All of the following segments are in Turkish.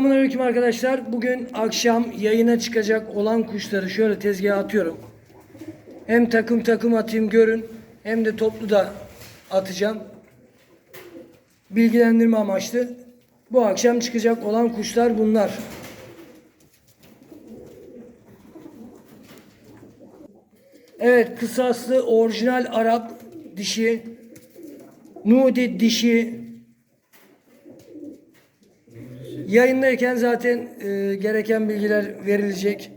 Selamünaleyküm arkadaşlar. Bugün akşam yayına çıkacak olan kuşları şöyle tezgaha atıyorum. Hem takım takım atayım görün hem de toplu da atacağım. Bilgilendirme amaçlı. Bu akşam çıkacak olan kuşlar bunlar. Evet kısaslı orijinal Arap dişi. Nudi dişi. Yayındayken zaten e, gereken bilgiler verilecek.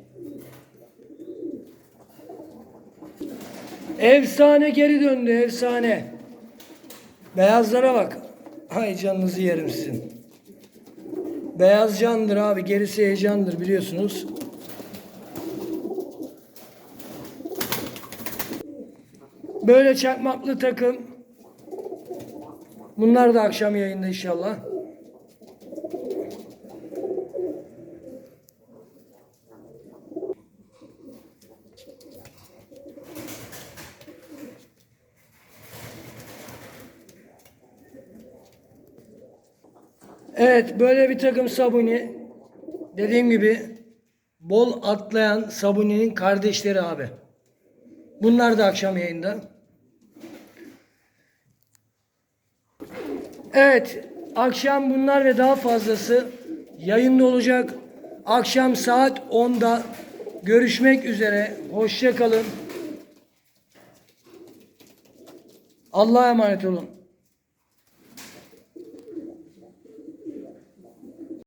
Efsane geri döndü efsane. Beyazlara bak. Hay canınızı yerim sizin. Beyaz candır abi. Gerisi heyecandır biliyorsunuz. Böyle çakmaklı takım. Bunlar da akşam yayında inşallah. Evet böyle bir takım sabuni. Dediğim gibi bol atlayan sabuninin kardeşleri abi. Bunlar da akşam yayında. Evet akşam bunlar ve daha fazlası yayında olacak. Akşam saat 10'da görüşmek üzere. Hoşça kalın. Allah'a emanet olun.